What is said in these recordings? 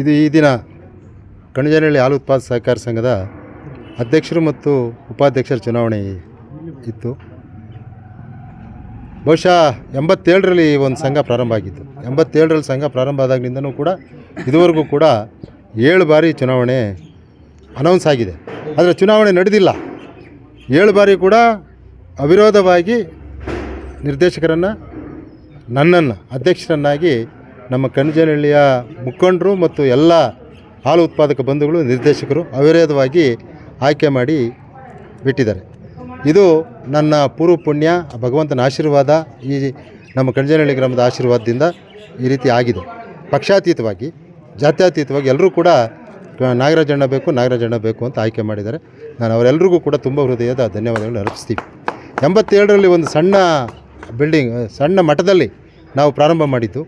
ಇದು ಈ ದಿನ ಕಣಜನಹಳ್ಳಿ ಹಾಲು ಉತ್ಪಾದ ಸಹಕಾರ ಸಂಘದ ಅಧ್ಯಕ್ಷರು ಮತ್ತು ಉಪಾಧ್ಯಕ್ಷರ ಚುನಾವಣೆ ಇತ್ತು. ಬಹುಶಃ ಎಂಬತ್ತೇಳರಲ್ಲಿ ಒಂದು ಸಂಘ ಪ್ರಾರಂಭ ಆಗಿತ್ತು. ಎಂಬತ್ತೇಳರಲ್ಲಿ ಸಂಘ ಪ್ರಾರಂಭ ಆದಾಗಿನಿಂದನೂ ಕೂಡ ಇದುವರೆಗೂ ಕೂಡ ಏಳು ಬಾರಿ ಚುನಾವಣೆ ಅನೌನ್ಸ್ ಆಗಿದೆ. ಆದರೆ ಚುನಾವಣೆ ನಡೆದಿಲ್ಲ. ಏಳು ಬಾರಿ ಕೂಡ ಅವಿರೋಧವಾಗಿ ನಿರ್ದೇಶಕರನ್ನು, ನನ್ನನ್ನು, ಅಧ್ಯಕ್ಷರನ್ನಾಗಿ ನಮ್ಮ ಕಣಜನಹಳ್ಳಿಯ ಮುಖಂಡರು ಮತ್ತು ಎಲ್ಲ ಹಾಲು ಉತ್ಪಾದಕ ಬಂಧುಗಳು, ನಿರ್ದೇಶಕರು ಅವಿರೋಧವಾಗಿ ಆಯ್ಕೆ ಮಾಡಿ ಬಿಟ್ಟಿದ್ದಾರೆ. ಇದು ನನ್ನ ಪೂರ್ವ ಪುಣ್ಯ, ಭಗವಂತನ ಆಶೀರ್ವಾದ ಈ ನಮ್ಮ ಕಣಜನಹಳ್ಳಿ ಗ್ರಾಮದ ಆಶೀರ್ವಾದದಿಂದ ಈ ರೀತಿ ಆಗಿದೆ. ಪಕ್ಷಾತೀತವಾಗಿ, ಜಾತ್ಯಾತೀತವಾಗಿ ಎಲ್ಲರೂ ಕೂಡ ನಾಗರಾಜಣ್ಣ ಬೇಕು ನಾಗರಾಜಣ್ಣ ಬೇಕು ಅಂತ ಆಯ್ಕೆ ಮಾಡಿದ್ದಾರೆ. ನಾನು ಅವರೆಲ್ಲರಿಗೂ ಕೂಡ ತುಂಬ ಹೃದಯದ ಧನ್ಯವಾದಗಳನ್ನು ಅರ್ಪಿಸ್ತೀವಿ. ಎಂಬತ್ತೇಳರಲ್ಲಿ ಒಂದು ಸಣ್ಣ ಬಿಲ್ಡಿಂಗ್, ಸಣ್ಣ ಮಠದಲ್ಲಿ ನಾವು ಪ್ರಾರಂಭ ಮಾಡಿದ್ದು.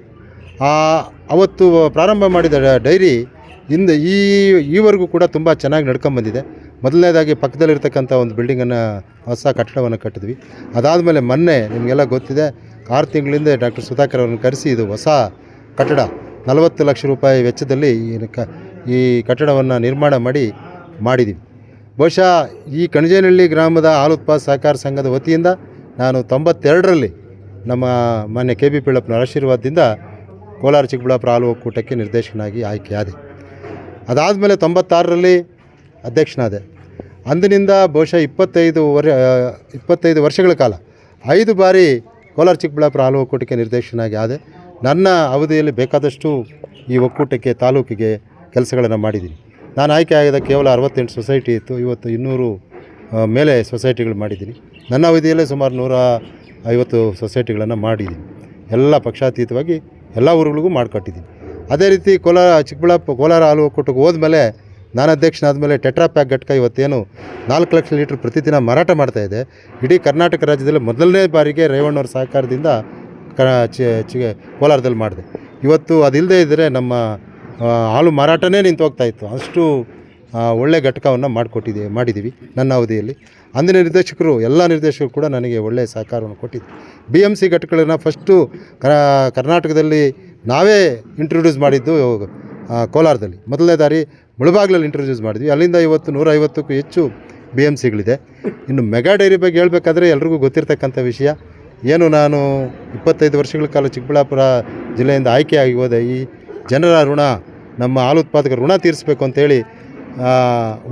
ಅವತ್ತು ಪ್ರಾರಂಭ ಮಾಡಿದ ಡೈರಿ ಹಿಂದೆ ಈ, ಈವರೆಗೂ ಕೂಡ ತುಂಬ ಚೆನ್ನಾಗಿ ನಡ್ಕೊಂಬಂದಿದೆ ಮೊದಲನೇದಾಗಿ ಪಕ್ಕದಲ್ಲಿರ್ತಕ್ಕಂಥ ಒಂದು ಬಿಲ್ಡಿಂಗನ್ನು ಹೊಸ ಕಟ್ಟಡವನ್ನು ಕಟ್ಟಿದ್ವಿ. ಅದಾದಮೇಲೆ ಮೊನ್ನೆ ನಿಮಗೆಲ್ಲ ಗೊತ್ತಿದೆ, ಆರು ತಿಂಗಳಿಂದ ಡಾಕ್ಟರ್ ಸುಧಾಕರ್ ಅವರನ್ನು ಕರೆಸಿ ಇದು ಹೊಸ ಕಟ್ಟಡ, ನಲವತ್ತು ಲಕ್ಷ ರೂಪಾಯಿ ವೆಚ್ಚದಲ್ಲಿ ಈ ಕ, ಈ ಕಟ್ಟಡವನ್ನು ನಿರ್ಮಾಣ ಮಾಡಿ ಮಾಡಿದ್ದೀವಿ ಬಹುಶಃ ಈ ಕಣಜೇನಹಳ್ಳಿ ಗ್ರಾಮದ ಹಾಲು ಸಹಕಾರ ಸಂಘದ ವತಿಯಿಂದ ನಾನು ತೊಂಬತ್ತೆರಡರಲ್ಲಿ ನಮ್ಮ ಮಾನ್ಯ ಕೆ ಬಿ ಪಿಳ್ಳಪ್ಪನ ಆಶೀರ್ವಾದದಿಂದ ಕೋಲಾರ ಚಿಕ್ಕಬಳ್ಳಾಪುರ ಹಾಲು ಒಕ್ಕೂಟಕ್ಕೆ ನಿರ್ದೇಶಕನಾಗಿ ಆಯ್ಕೆಯಾದೆ. ಅದಾದಮೇಲೆ ತೊಂಬತ್ತಾರರಲ್ಲಿ ಅಧ್ಯಕ್ಷನಾದೆ. ಅಂದಿನಿಂದ ಬಹುಶಃ ಇಪ್ಪತ್ತೈದು ವರ್ ಇಪ್ಪತ್ತೈದು ವರ್ಷಗಳ ಕಾಲ ಐದು ಬಾರಿ ಕೋಲಾರ ಚಿಕ್ಕಬಳ್ಳಾಪುರ ಹಾಲು ಒಕ್ಕೂಟಕ್ಕೆ ನಿರ್ದೇಶಕನಾಗಿ ಆದೆ. ನನ್ನ ಅವಧಿಯಲ್ಲಿ ಬೇಕಾದಷ್ಟು ಈ ಒಕ್ಕೂಟಕ್ಕೆ ತಾಲೂಕಿಗೆ ಕೆಲಸಗಳನ್ನು ಮಾಡಿದ್ದೀನಿ. ನಾನು ಆಯ್ಕೆ ಆಗಿದ ಕೇವಲ ಅರವತ್ತೆಂಟು ಸೊಸೈಟಿ ಇತ್ತು. ಇವತ್ತು ಇನ್ನೂರು ಮೇಲೆ ಸೊಸೈಟಿಗಳು ಮಾಡಿದ್ದೀನಿ. ನನ್ನ ಅವಧಿಯಲ್ಲೇ ಸುಮಾರು ನೂರ ಐವತ್ತು ಸೊಸೈಟಿಗಳನ್ನು ಮಾಡಿದ್ದೀನಿ. ಎಲ್ಲ ಪಕ್ಷಾತೀತವಾಗಿ ಎಲ್ಲ ಊರುಗಳಿಗೂ ಮಾಡಿಕೊಟ್ಟಿದ್ದೀನಿ. ಅದೇ ರೀತಿ ಕೋಲಾರ ಚಿಕ್ಕಬಳ್ಳಾಪುರ ಕೋಲಾರ ಹಾಲು ಒಕ್ಕೂಟಕ್ಕೆ ಹೋದ್ಮೇಲೆ ನಾನು ಅಧ್ಯಕ್ಷನಾದಮೇಲೆ ಟೆಟ್ರಾ ಪ್ಯಾಕ್ ಘಟಕ ಇವತ್ತೇನು ನಾಲ್ಕು ಲಕ್ಷ ಲೀಟ್ರ್ ಪ್ರತಿದಿನ ಮಾರಾಟ ಮಾಡ್ತಾ ಇದೆ. ಇಡೀ ಕರ್ನಾಟಕ ರಾಜ್ಯದಲ್ಲಿ ಮೊದಲನೇ ಬಾರಿಗೆ ರೇವಣ್ಣವ್ರ ಸಹಕಾರದಿಂದ ಕ ಕೋಲಾರದಲ್ಲಿ ಮಾಡಿದೆ. ಇವತ್ತು ಅದಿಲ್ಲದೆ ಇದ್ದರೆ ನಮ್ಮ ಹಾಲು ಮಾರಾಟನೇ ನಿಂತು ಹೋಗ್ತಾಯಿತ್ತು ಅಷ್ಟು ಆ, ಒಳ್ಳೆ ಘಟಕವನ್ನು ಮಾಡಿಕೊಟ್ಟಿದ್ದೆ ಮಾಡಿದ್ದೀವಿ ನನ್ನ ಅವಧಿಯಲ್ಲಿ. ಅಂದಿನ ನಿರ್ದೇಶಕರು ಎಲ್ಲ ನಿರ್ದೇಶಕರು ಕೂಡ ನನಗೆ ಒಳ್ಳೆಯ ಸಹಕಾರವನ್ನು ಕೊಟ್ಟಿದ್ದು ಬಿ ಎಂ ಸಿ ಘಟಕಗಳನ್ನು ಫಸ್ಟು ಕರ್ನಾಟಕದಲ್ಲಿ ನಾವೇ ಇಂಟ್ರೊಡ್ಯೂಸ್ ಮಾಡಿದ್ದು ಕೋಲಾರದಲ್ಲಿ. ಮೊದಲನೇ ದಾರಿ ಮುಳಬಾಗ್ಲಲ್ಲಿ ಇಂಟ್ರೊಡ್ಯೂಸ್ ಮಾಡಿದ್ವಿ. ಅಲ್ಲಿಂದ ಇವತ್ತು ನೂರ ಐವತ್ತಕ್ಕೂ ಹೆಚ್ಚು ಬಿ ಎಂ ಸಿಗಳಿದೆ ಇನ್ನು ಮೆಗಾ ಡೈರಿ ಬಗ್ಗೆ ಹೇಳಬೇಕಾದ್ರೆ ಎಲ್ರಿಗೂ ಗೊತ್ತಿರ್ತಕ್ಕಂಥ ವಿಷಯ ಏನು ನಾನು ಇಪ್ಪತ್ತೈದು ವರ್ಷಗಳ ಕಾಲ ಚಿಕ್ಕಬಳ್ಳಾಪುರ ಜಿಲ್ಲೆಯಿಂದ ಆಯ್ಕೆಯಾಗಿ ಹೋದೆ ಈ ಜನರ ಋಣ ನಮ್ಮ ಹಾಲು ಉತ್ಪಾದಕರ ಋಣ ತೀರಿಸಬೇಕು ಅಂತೇಳಿ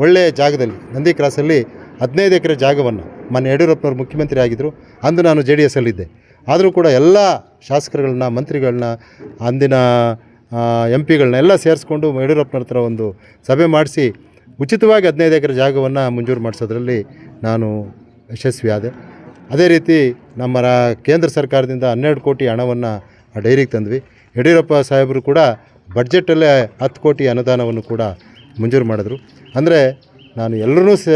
ಒಳ್ಳೆಯ ಜಾಗದಲ್ಲಿ ನಂದಿ ಕ್ರಾಸಲ್ಲಿ ಹದಿನೈದು ಎಕರೆ ಜಾಗವನ್ನು ಮೊನ್ನೆ ಯಡಿಯೂರಪ್ಪನವರು ಮುಖ್ಯಮಂತ್ರಿ ಆಗಿದ್ದರು ಅಂದು ನಾನು ಜೆ ಡಿ ಎಸ್ಸಲ್ಲಿದ್ದೆ ಆದರೂ ಕೂಡ ಎಲ್ಲ ಶಾಸಕರುಗಳನ್ನ, ಮಂತ್ರಿಗಳನ್ನ, ಅಂದಿನ ಎಂ ಪಿಗಳನ್ನ ಎಲ್ಲ ಸೇರಿಸ್ಕೊಂಡು ಯಡಿಯೂರಪ್ಪನ ಹತ್ರ ಒಂದು ಸಭೆ ಮಾಡಿಸಿ ಉಚಿತವಾಗಿ ಹದಿನೈದು ಎಕರೆ ಜಾಗವನ್ನು ಮಂಜೂರು ಮಾಡಿಸೋದ್ರಲ್ಲಿ ನಾನು ಯಶಸ್ವಿ ಆದೆ. ಅದೇ ರೀತಿ ನಮ್ಮ ರಾ, ಕೇಂದ್ರ ಸರ್ಕಾರದಿಂದ ಹನ್ನೆರಡು ಕೋಟಿ ಹಣವನ್ನು ಆ ಡೈರಿಗೆ ತಂದ್ವಿ. ಯಡಿಯೂರಪ್ಪ ಸಾಹೇಬರು ಕೂಡ ಬಡ್ಜೆಟಲ್ಲೇ ಹತ್ತು ಕೋಟಿ ಅನುದಾನವನ್ನು ಕೂಡ ಮಂಜೂರು ಮಾಡಿದ್ರು. ಅಂದರೆ ನಾನು ಎಲ್ಲರೂ ಸ,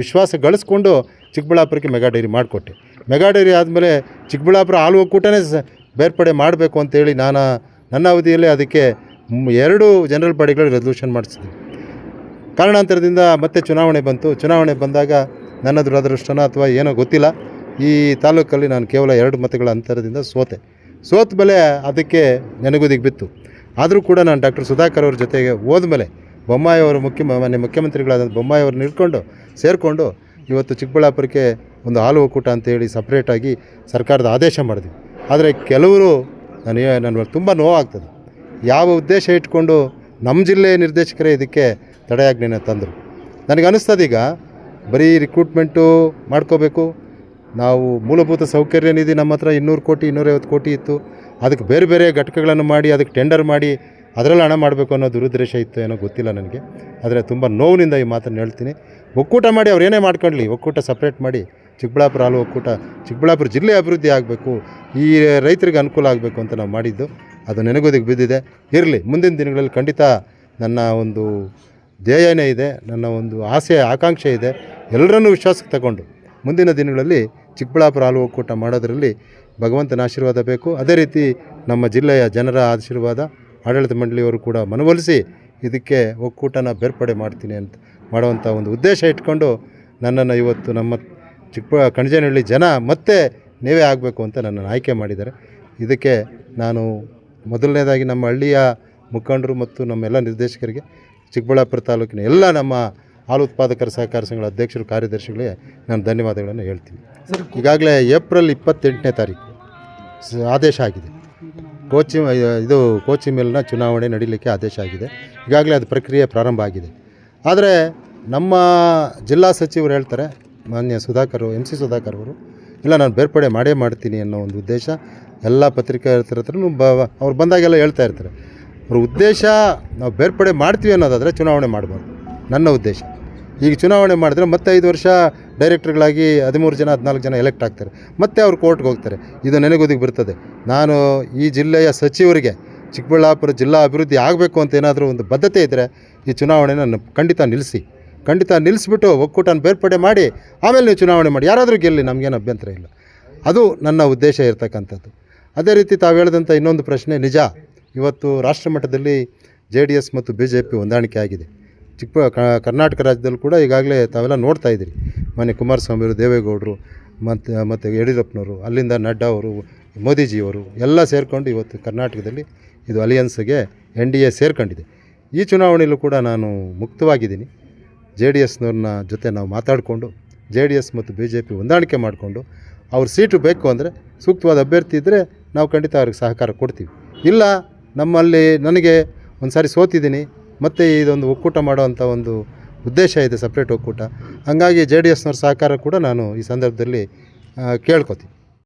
ವಿಶ್ವಾಸ ಗಳಿಸ್ಕೊಂಡು ಚಿಕ್ಕಬಳ್ಳಾಪುರಕ್ಕೆ ಮೆಗಾ ಡೈರಿ ಮಾಡಿಕೊಟ್ಟೆ. ಮೆಗಾ ಡೈರಿ ಆದಮೇಲೆ ಚಿಕ್ಕಬಳ್ಳಾಪುರ ಹಾಲು ಒಕ್ಕೂಟನೇ ಸ, ಬೇರ್ಪಡೆ ಮಾಡಬೇಕು ಅಂತೇಳಿ ನಾನು, ನನ್ನ ಅವಧಿಯಲ್ಲೇ ಅದಕ್ಕೆ ಎರಡು ಜನರಲ್ ಬಾಡಿಗಳು ರೆಸಲ್ಯೂಷನ್ ಮಾಡಿಸಿದೆ ಕಾರಣಾಂತರದಿಂದ ಮತ್ತೆ ಚುನಾವಣೆ ಬಂತು. ಚುನಾವಣೆ ಬಂದಾಗ ನನ್ನ ದುರದೃಷ್ಟನ ಅಥವಾ ಏನೋ ಗೊತ್ತಿಲ್ಲ. ಈ ತಾಲೂಕಲ್ಲಿ ನಾನು ಕೇವಲ ಎರಡು ಮತಗಳ ಅಂತರದಿಂದ ಸೋತೆ. ಸೋತ ಮೇಲೆ ಅದಕ್ಕೆ ನೆನಗುದಿಗೆ ಬಿತ್ತು. ಆದರೂ ಕೂಡ ನಾನು ಡಾಕ್ಟರ್ ಸುಧಾಕರ್ ಅವ್ರ ಜೊತೆಗೆ ಹೋದ್ಮೇಲೆ ಬೊಮ್ಮಾಯಿ ಅವರು ಮುಖ್ಯ ಮಾನ್ಯ ಮುಖ್ಯಮಂತ್ರಿಗಳಾದ ಬೊಮ್ಮಾಯಿ ಅವ್ರನ್ನ ಹಿಡ್ಕೊಂಡು ಸೇರಿಕೊಂಡು ಇವತ್ತು ಚಿಕ್ಕಬಳ್ಳಾಪುರಕ್ಕೆ ಒಂದು ಹಾಲು ಒಕ್ಕೂಟ ಅಂತೇಳಿ ಸಪ್ರೇಟಾಗಿ ಸರ್ಕಾರದ ಆದೇಶ ಮಾಡಿದ್ವಿ. ಆದರೆ ಕೆಲವರು ನನಗೆ ನನ್ನ ತುಂಬ ನೋವಾಗ್ತದೆ. ಯಾವ ಉದ್ದೇಶ ಇಟ್ಕೊಂಡು ನಮ್ಮ ಜಿಲ್ಲೆಯ ನಿರ್ದೇಶಕರೇ ಇದಕ್ಕೆ ತಡೆಯಾಜ್ಞೆನ ತಂದರು. ನನಗೆ ಅನ್ನಿಸ್ತದೆ ಈಗ ಬರೀ ರಿಕ್ರೂಟ್ಮೆಂಟು ಮಾಡ್ಕೋಬೇಕು. ನಾವು ಮೂಲಭೂತ ಸೌಕರ್ಯ ನಿಧಿ ನಮ್ಮ ಹತ್ರ ಇನ್ನೂರು ಕೋಟಿ, ಇನ್ನೂರೈವತ್ತು ಕೋಟಿ ಇತ್ತು. ಅದಕ್ಕೆ ಬೇರೆ ಬೇರೆ ಘಟಕಗಳನ್ನು ಮಾಡಿ, ಅದಕ್ಕೆ ಟೆಂಡರ್ ಮಾಡಿ ಅದರಲ್ಲಿ ಹಣ ಮಾಡಬೇಕು ಅನ್ನೋ ದುರುದ್ದೇಶ ಇತ್ತು ಏನೋ ಗೊತ್ತಿಲ್ಲ ನನಗೆ. ಆದರೆ ತುಂಬ ನೋವಿನಿಂದ ಈ ಮಾತನ್ನು ಹೇಳ್ತೀನಿ. ಒಕ್ಕೂಟ ಮಾಡಿ ಅವ್ರು ಏನೇ ಮಾಡ್ಕೊಳ್ಳಿ, ಒಕ್ಕೂಟ ಸಪ್ರೇಟ್ ಮಾಡಿ ಚಿಕ್ಕಬಳ್ಳಾಪುರ ಹಾಲು ಒಕ್ಕೂಟ, ಚಿಕ್ಕಬಳ್ಳಾಪುರ ಜಿಲ್ಲೆ ಅಭಿವೃದ್ಧಿ ಆಗಬೇಕು, ಈ ರೈತರಿಗೆ ಅನುಕೂಲ ಆಗಬೇಕು ಅಂತ ನಾವು ಮಾಡಿದ್ದು. ಅದು ನೆನಗೋದಿಗೆ ಬಿದ್ದಿದೆ. ಇರಲಿ, ಮುಂದಿನ ದಿನಗಳಲ್ಲಿ ಖಂಡಿತ ನನ್ನ ಒಂದು ಧ್ಯೇಯನೇ ಇದೆ, ನನ್ನ ಒಂದು ಆಸೆ, ಆಕಾಂಕ್ಷೆ ಇದೆ. ಎಲ್ಲರನ್ನೂ ವಿಶ್ವಾಸಕ್ಕೆ ತಗೊಂಡು ಮುಂದಿನ ದಿನಗಳಲ್ಲಿ ಚಿಕ್ಕಬಳ್ಳಾಪುರ ಹಾಲು ಒಕ್ಕೂಟ ಮಾಡೋದರಲ್ಲಿ ಭಗವಂತನ ಆಶೀರ್ವಾದ ಬೇಕು. ಅದೇ ರೀತಿ ನಮ್ಮ ಜಿಲ್ಲೆಯ ಜನರ ಆಶೀರ್ವಾದ ಆಡಳಿತ ಮಂಡಳಿಯವರು ಕೂಡ ಮನವೊಲಿಸಿ ಇದಕ್ಕೆ ಒಕ್ಕೂಟನ ಬೇರ್ಪಡೆ ಮಾಡ್ತೀನಿ ಅಂತ ಮಾಡುವಂಥ ಒಂದು ಉದ್ದೇಶ ಇಟ್ಕೊಂಡು ನನ್ನನ್ನು ಇವತ್ತು ನಮ್ಮ ಚಿಕ್ಕ ಕಣಜನಹಳ್ಳಿ ಜನ ಮತ್ತೆ ನೀವೇ ಆಗಬೇಕು ಅಂತ ನನ್ನನ್ನು ಆಯ್ಕೆ ಮಾಡಿದ್ದಾರೆ. ಇದಕ್ಕೆ ನಾನು ಮೊದಲನೇದಾಗಿ ನಮ್ಮ ಹಳ್ಳಿಯ ಮುಖಂಡರು ಮತ್ತು ನಮ್ಮೆಲ್ಲ ನಿರ್ದೇಶಕರಿಗೆ ಚಿಕ್ಕಬಳ್ಳಾಪುರ ತಾಲೂಕಿನ ಎಲ್ಲ ನಮ್ಮ ಹಾಲು ಉತ್ಪಾದಕರ ಸಹಕಾರ ಸಂಘಗಳ ಅಧ್ಯಕ್ಷರು ಕಾರ್ಯದರ್ಶಿಗಳಿಗೆ ನಾನು ಧನ್ಯವಾದಗಳನ್ನು ಹೇಳ್ತೀನಿ. ಈಗಾಗಲೇ ಏಪ್ರಿಲ್ ಇಪ್ಪತ್ತೆಂಟನೇ ತಾರೀಕು ಆದೇಶ ಆಗಿದೆ. ಕೋಚಿ ಇದು ಕೋಚಿ ಮೇಲಿನ ಚುನಾವಣೆ ನಡೀಲಿಕ್ಕೆ ಆದೇಶ ಆಗಿದೆ. ಈಗಾಗಲೇ ಅದು ಪ್ರಕ್ರಿಯೆ ಪ್ರಾರಂಭ ಆಗಿದೆ. ಆದರೆ ನಮ್ಮ ಜಿಲ್ಲಾ ಸಚಿವರು ಹೇಳ್ತಾರೆ, ಮಾನ್ಯ ಸುಧಾಕರ್ ಎಂ ಸಿ ಸುಧಾಕರ್ ಅವರು, ಇಲ್ಲ ನಾನು ಬೇರ್ಪಡೆ ಮಾಡೇ ಮಾಡ್ತೀನಿ ಅನ್ನೋ ಒಂದು ಉದ್ದೇಶ ಎಲ್ಲ ಪತ್ರಿಕೇತರ ಹತ್ರನೂ ಬ, ಅವ್ರು ಬಂದಾಗೆಲ್ಲ ಹೇಳ್ತಾ ಇರ್ತಾರೆ. ಅವ್ರ ಉದ್ದೇಶ ನಾವು ಬೇರ್ಪಡೆ ಮಾಡ್ತೀವಿ ಅನ್ನೋದಾದರೆ ಚುನಾವಣೆ ಮಾಡಬಾರ್ದು. ನನ್ನ ಉದ್ದೇಶ. ಈಗ ಚುನಾವಣೆ ಮಾಡಿದ್ರೆ ಮತ್ತೆ ಐದು ವರ್ಷ ಡೈರೆಕ್ಟರ್ಗಳಾಗಿ ಹದಿಮೂರು ಜನ, ಹದಿನಾಲ್ಕು ಜನ ಎಲೆಕ್ಟ್ ಆಗ್ತಾರೆ. ಮತ್ತೆ ಅವ್ರು ಕೋರ್ಟ್ಗೆ ಹೋಗ್ತಾರೆ. ಇದು ನೆನೆಗುದಿಗೆ ಬರ್ತದೆ. ನಾನು ಈ ಜಿಲ್ಲೆಯ ಸಚಿವರಿಗೆ ಚಿಕ್ಕಬಳ್ಳಾಪುರ ಜಿಲ್ಲಾ ಅಭಿವೃದ್ಧಿ ಆಗಬೇಕು ಅಂತ ಏನಾದರೂ ಒಂದು ಬದ್ಧತೆ ಇದ್ದರೆ ಈ ಚುನಾವಣೆಯನ್ನು ಖಂಡಿತ ನಿಲ್ಲಿಸಿ. ಖಂಡಿತ ನಿಲ್ಲಿಸ್ಬಿಟ್ಟು ಒಕ್ಕೂಟನ ಬೇರ್ಪಡೆ ಮಾಡಿ, ಆಮೇಲೆ ನೀವು ಚುನಾವಣೆ ಮಾಡಿ. ಯಾರಾದರೂ ಗೆಲ್ಲಿ, ನಮಗೇನು ಅಭ್ಯಂತರ ಇಲ್ಲ. ಅದು ನನ್ನ ಉದ್ದೇಶ ಇರತಕ್ಕಂಥದ್ದು. ಅದೇ ರೀತಿ ತಾವು ಹೇಳಿದಂಥ ಇನ್ನೊಂದು ಪ್ರಶ್ನೆ ನಿಜ. ಇವತ್ತು ರಾಷ್ಟ್ರ ಮಟ್ಟದಲ್ಲಿ ಜೆ ಡಿ ಎಸ್ ಮತ್ತು ಬಿ ಜೆ ಪಿ ಹೊಂದಾಣಿಕೆ ಆಗಿದೆ. ಚಿಕ್ಕ ಕರ್ನಾಟಕ ರಾಜ್ಯದಲ್ಲೂ ಕೂಡ ಈಗಾಗಲೇ ತಾವೆಲ್ಲ ನೋಡ್ತಾ ಇದ್ದೀರಿ. ಮೊನ್ನೆ ಕುಮಾರಸ್ವಾಮಿ ಅವರು ದೇವೇಗೌಡರು, ಮತ್ತು ಮತ್ತು ಯಡಿಯೂರಪ್ಪನವರು, ಅಲ್ಲಿಂದ ನಡ್ಡಾ ಅವರು ಮೋದಿಜಿಯವರು ಎಲ್ಲ ಸೇರಿಕೊಂಡು ಇವತ್ತು ಕರ್ನಾಟಕದಲ್ಲಿ ಇದು ಅಲಿಯನ್ಸ್ಗೆ ಎನ್ ಡಿ ಎ ಸೇರ್ಕೊಂಡಿದೆ. ಈ ಚುನಾವಣೆಯಲ್ಲೂ ಕೂಡ ನಾನು ಮುಕ್ತವಾಗಿದ್ದೀನಿ. ಜೆ ಡಿ ಎಸ್ನವ್ರನ್ನ ಜೊತೆ ನಾವು ಮಾತಾಡಿಕೊಂಡು, ಜೆ ಡಿ ಎಸ್ ಮತ್ತು ಬಿ ಜೆ ಪಿ ಹೊಂದಾಣಿಕೆ ಮಾಡಿಕೊಂಡು ಅವ್ರ ಸೀಟು ಬೇಕು ಅಂದರೆ ಸೂಕ್ತವಾದ ಅಭ್ಯರ್ಥಿ ಇದ್ದರೆ ನಾವು ಖಂಡಿತ ಅವ್ರಿಗೆ ಸಹಕಾರ ಕೊಡ್ತೀವಿ. ಇಲ್ಲ, ನಮ್ಮಲ್ಲಿ ನನಗೆ ಒಂದು ಸಾರಿ ಸೋತಿದ್ದೀನಿ, ಮತ್ತು ಇದೊಂದು ಒಕ್ಕೂಟ ಮಾಡೋವಂಥ ಒಂದು ಉದ್ದೇಶ ಇದೆ ಸಪ್ರೇಟ್ ಒಕ್ಕೂಟ. ಹಾಗಾಗಿ ಜೆ ಡಿ ಎಸ್ನವ್ರ ಸಹಕಾರ ಕೂಡ ನಾನು ಈ ಸಂದರ್ಭದಲ್ಲಿ ಕೇಳ್ಕೊತೀನಿ.